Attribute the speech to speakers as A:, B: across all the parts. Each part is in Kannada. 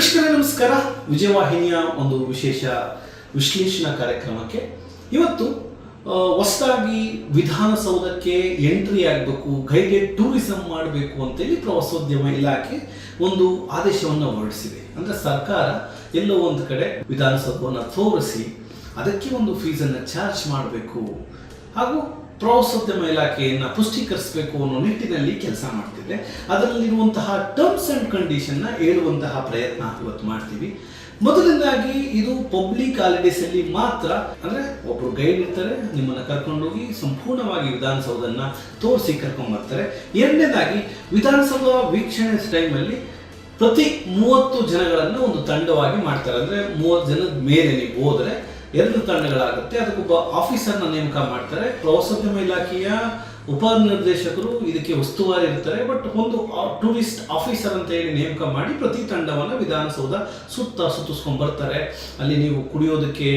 A: ವೀಕ್ಷಕರೇ, ನಮಸ್ಕಾರ. ವಿಜಯವಾಹಿನಿಯ ಒಂದು ವಿಶೇಷ ವಿಶ್ಲೇಷಣಾ ಕಾರ್ಯಕ್ರಮಕ್ಕೆ ಇವತ್ತು ಹೊಸದಾಗಿ ವಿಧಾನಸೌಧಕ್ಕೆ ಎಂಟ್ರಿ ಆಗಬೇಕು ಕೈಗೆ ಟೂರಿಸಂ ಮಾಡಬೇಕು ಅಂತೇಳಿ ಪ್ರವಾಸೋದ್ಯಮ ಇಲಾಖೆ ಒಂದು ಆದೇಶವನ್ನು ಹೊರಡಿಸಿದೆ. ಅಂದರೆ ಸರ್ಕಾರ ಎಲ್ಲೋ ಒಂದು ಕಡೆ ವಿಧಾನಸೌಧವನ್ನು ತೋರಿಸಿ ಅದಕ್ಕೆ ಒಂದು ಫೀಸನ್ನು ಚಾರ್ಜ್ ಮಾಡಬೇಕು. ಹಾಗೂ ಪ್ರವಾಸೋದ್ಯಮ ಇಲಾಖೆಯನ್ನು ಪುಷ್ಟೀಕರಿಸಬೇಕು ಅನ್ನೋ ನಿಟ್ಟಿನಲ್ಲಿ ಕೆಲಸ ಮಾಡ್ತಿದೆ. ಅದರಲ್ಲಿರುವಂತಹ ಟರ್ಮ್ಸ್ ಆ್ಯಂಡ್ ಕಂಡೀಷನ್ನ ಹೇಳುವಂತಹ ಪ್ರಯತ್ನ ಇವತ್ತು ಮಾಡ್ತೀವಿ. ಮೊದಲನೇದಾಗಿ ಇದು ಪಬ್ಲಿಕ್ ಹಾಲಿಡೇಸ್ ಅಲ್ಲಿ ಮಾತ್ರ ಅಂದ್ರೆ ಒಬ್ಬರು ಗೈಡ್ ಇರ್ತಾರೆ, ನಿಮ್ಮನ್ನು ಕರ್ಕೊಂಡೋಗಿ ಸಂಪೂರ್ಣವಾಗಿ ವಿಧಾನಸೌಧನ ತೋರಿಸಿ ಕರ್ಕೊಂಡ್ ಬರ್ತಾರೆ ಎರಡನೇದಾಗಿ ವಿಧಾನಸೌಧ ವೀಕ್ಷಣೆ ಟೈಮಲ್ಲಿ ಪ್ರತಿ ಮೂವತ್ತು ಜನಗಳನ್ನು ಒಂದು ತಂಡವಾಗಿ ಮಾಡ್ತಾರೆ. ಅಂದ್ರೆ ಮೂವತ್ತು ಜನದ ಮೇಲೆ ನೀವು ಹೋದ್ರೆ ಎರಡು ತಂಡಗಳಾಗುತ್ತೆ ಅದಕ್ಕೊಬ್ಬ ಆಫೀಸರ್ನ ನೇಮಕ ಮಾಡ್ತಾರೆ. ಪ್ರವಾಸೋದ್ಯಮ ಇಲಾಖೆಯ ಉಪನಿರ್ದೇಶಕರು ಇದಕ್ಕೆ ಉಸ್ತುವಾರಿ ಇರ್ತಾರೆ. ಬಟ್ ಒಂದು ಟೂರಿಸ್ಟ್ ಆಫೀಸರ್ ಅಂತ ಹೇಳಿ ನೇಮಕ ಮಾಡಿ ಪ್ರತಿ ತಂಡವನ್ನು ವಿಧಾನಸೌಧ ಸುತ್ತ ಸುತ್ತಿಸ್ಕೊಂಡು ಬರ್ತಾರೆ. ಅಲ್ಲಿ ನೀವು ಕುಡಿಯೋದಕ್ಕೆ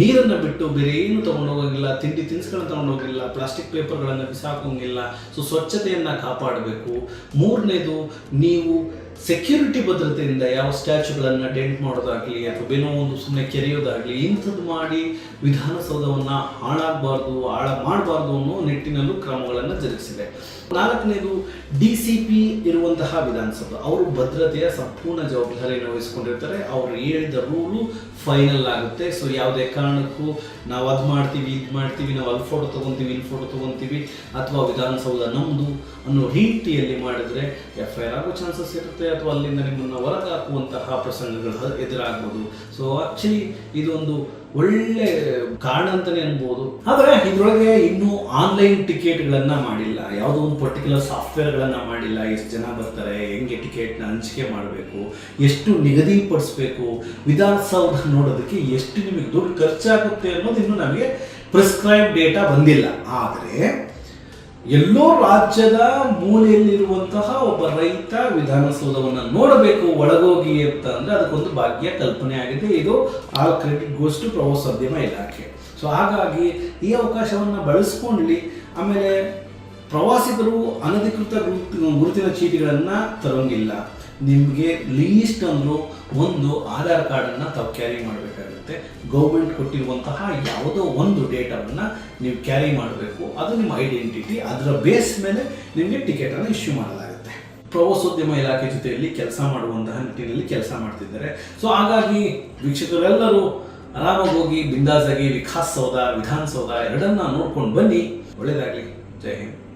A: ನೀರನ್ನು ಬಿಟ್ಟು ಬೇರೆ ಏನು ತಗೊಂಡು ಹೋಗಂಗಿಲ್ಲ. ತಿಂಡಿ ತಿನಿಸುಗಳನ್ನ ತಗೊಂಡು ಹೋಗಿಲ್ಲ ಪ್ಲಾಸ್ಟಿಕ್ ಪೇಪರ್ಗಳನ್ನು ಬಿಸಾಕೋಂಗಿಲ್ಲ. ಸೊ ಸ್ವಚ್ಛತೆಯನ್ನು ಕಾಪಾಡಬೇಕು. ಮೂರನೇದು, ನೀವು ಸೆಕ್ಯೂರಿಟಿ ಭದ್ರತೆಯಿಂದ ಯಾವ ಸ್ಟ್ಯಾಚುಗಳನ್ನು ಡೆಂಟ್ ಮಾಡೋದಾಗಲಿ ಅಥವಾ ಬೇನೋ ಒಂದು ಸುಮ್ಮನೆ ಕೆರೆಯೋದಾಗಲಿ ಇಂಥದ್ದು ಮಾಡಿ ವಿಧಾನಸೌಧವನ್ನು ಹಾಳಾಗಬಾರ್ದು ಹಾಳ ಮಾಡಬಾರ್ದು ಅನ್ನೋ ನಿಟ್ಟಿನಲ್ಲೂ ಕ್ರಮಗಳನ್ನು ಜರುಗಿಸಿದೆ. ನಾಲ್ಕನೇದು ಡಿ ಸಿ ಪಿ ಇರುವಂತಹ ವಿಧಾನಸೌಧ. ಅವರು ಭದ್ರತೆಯ ಸಂಪೂರ್ಣ ಜವಾಬ್ದಾರಿಯನ್ನು ವಹಿಸ್ಕೊಂಡಿರ್ತಾರೆ ಅವರು ಹೇಳಿದ ರೂಲು ಫೈನಲ್ ಆಗುತ್ತೆ. ಸೊ ಯಾವುದೇ ಕಾರಣಕ್ಕೂ ನಾವು ಅದು ಮಾಡ್ತೀವಿ, ಇದು ಮಾಡ್ತೀವಿ, ನಾವು ಅಲ್ಲಿ ಫೋಟೋ ತೊಗೊತೀವಿ, ಇಲ್ಲಿ ಫೋಟೋ ತೊಗೊತೀವಿ, ಅಥವಾ ವಿಧಾನಸೌಧ ನಮ್ಮದು ಅನ್ನೋ ರೀತಿಯಲ್ಲಿ ಮಾಡಿದರೆ ಎಫ್ ಐ ಆರ್ ಆಗೋ ಚಾನ್ಸಸ್ ಇರುತ್ತೆ. ಅಥವಾ ಅಲ್ಲಿಂದ ನಿಮ್ಮನ್ನು ಹೊರಗಾಕುವಂತಹ ಪ್ರಸಂಗಗಳು ಎದುರಾಗ್ಬೋದು. ಸೊ ಆಕ್ಚುಲಿ ಇದೊಂದು ಒಳ್ಳೆ ಕಾರಣ ಅಂತಾನೆ ಅನ್ಬೋದು. ಆದರೆ, ಇದರೊಳಗೆ ಇನ್ನೂ ಆನ್ಲೈನ್ ಟಿಕೆಟ್ಗಳನ್ನು ಮಾಡಿಲ್ಲ. ಯಾವುದೋ ಒಂದು ಪರ್ಟಿಕ್ಯುಲರ್ ಸಾಫ್ಟ್ವೇರ್ಗಳನ್ನು ಮಾಡಿಲ್ಲ. ಎಷ್ಟು ಜನ ಬರ್ತಾರೆ, ಹೆಂಗೆ ಟಿಕೆಟ್ನ ಹಂಚಿಕೆ ಮಾಡಬೇಕು, ಎಷ್ಟು ನಿಗದಿಪಡಿಸ್ಬೇಕು ವಿಧಾನಸೌಧ ನೋಡೋದಕ್ಕೆ ಎಷ್ಟು ನಿಮಗೆ ದುಡ್ಡು ಖರ್ಚಾಗುತ್ತೆ ಅನ್ನೋದು ಇನ್ನೂ ನಮಗೆ ಪ್ರಿಸ್ಕ್ರೈಬ್ ಡೇಟಾ ಬಂದಿಲ್ಲ. ಆದರೆ ಎಲ್ಲೋ ರಾಜ್ಯದ ಮೂಲೆಯಲ್ಲಿರುವಂತಹ ಒಬ್ಬ ರೈತ ವಿಧಾನಸೌಧವನ್ನು ನೋಡಬೇಕು, ಒಳಗೋಗಿ ಅಂತ ಅಂದ್ರೆ ಅದಕ್ಕೊಂದು ಭಾಗ್ಯ ಕಲ್ಪನೆ ಆಗಿದೆ. ಇದು ಆ ಕ್ರೆಡಿಟ್ ಗೋಸ್ ಟು ಪ್ರವಾಸೋದ್ಯಮ ಇಲಾಖೆ. ಸೊ ಹಾಗಾಗಿ ಈ ಅವಕಾಶವನ್ನು ಬಳಸ್ಕೊಂಡ್ಲಿ, ಆಮೇಲೆ ಪ್ರವಾಸಿಗರು ಅನಧಿಕೃತ ಗುರುತು- ಗುರುತಿನ ಚೀಟಿಗಳನ್ನು ತರೋಂಗಿಲ್ಲ. ನಿಮಗೆ ಲೀಸ್ಟ್ ಅಂದರೂ ಒಂದು ಆಧಾರ್ ಕಾರ್ಡನ್ನು ತಾವು ಕ್ಯಾರಿ ಮಾಡಬೇಕಾಗುತ್ತೆ. ಗೌರ್ಮೆಂಟ್ ಕೊಟ್ಟಿರುವಂತಹ ಯಾವುದೋ ಒಂದು ಡೇಟಾವನ್ನು ನೀವು ಕ್ಯಾರಿ ಮಾಡಬೇಕು. ಅದು ನಿಮ್ಮ ಐಡೆಂಟಿಟಿ. ಅದರ ಬೇಸ್ ಮೇಲೆ ನಿಮಗೆ ಟಿಕೆಟನ್ನು ಇಶ್ಯೂ ಮಾಡಲಾಗುತ್ತೆ. ಪ್ರವಾಸೋದ್ಯಮ ಇಲಾಖೆ ಜೊತೆಯಲ್ಲಿ ಕೆಲಸ ಮಾಡುವಂತಹ ನಿಟ್ಟಿನಲ್ಲಿ ಕೆಲಸ ಮಾಡ್ತಿದ್ದಾರೆ. ಸೊ ಹಾಗಾಗಿ ವೀಕ್ಷಕರೆಲ್ಲರೂ ಆರಾಮಾಗಿ ಹೋಗಿ ಬಿಂದಾಸಾಗಿ ವಿಕಾಸ್ ಸೌಧ ವಿಧಾನಸೌಧ ಎರಡನ್ನ ನೋಡ್ಕೊಂಡು ಬನ್ನಿ. ಒಳ್ಳೆಯದಾಗಲಿ ಜೈ ಹಿಂದ್.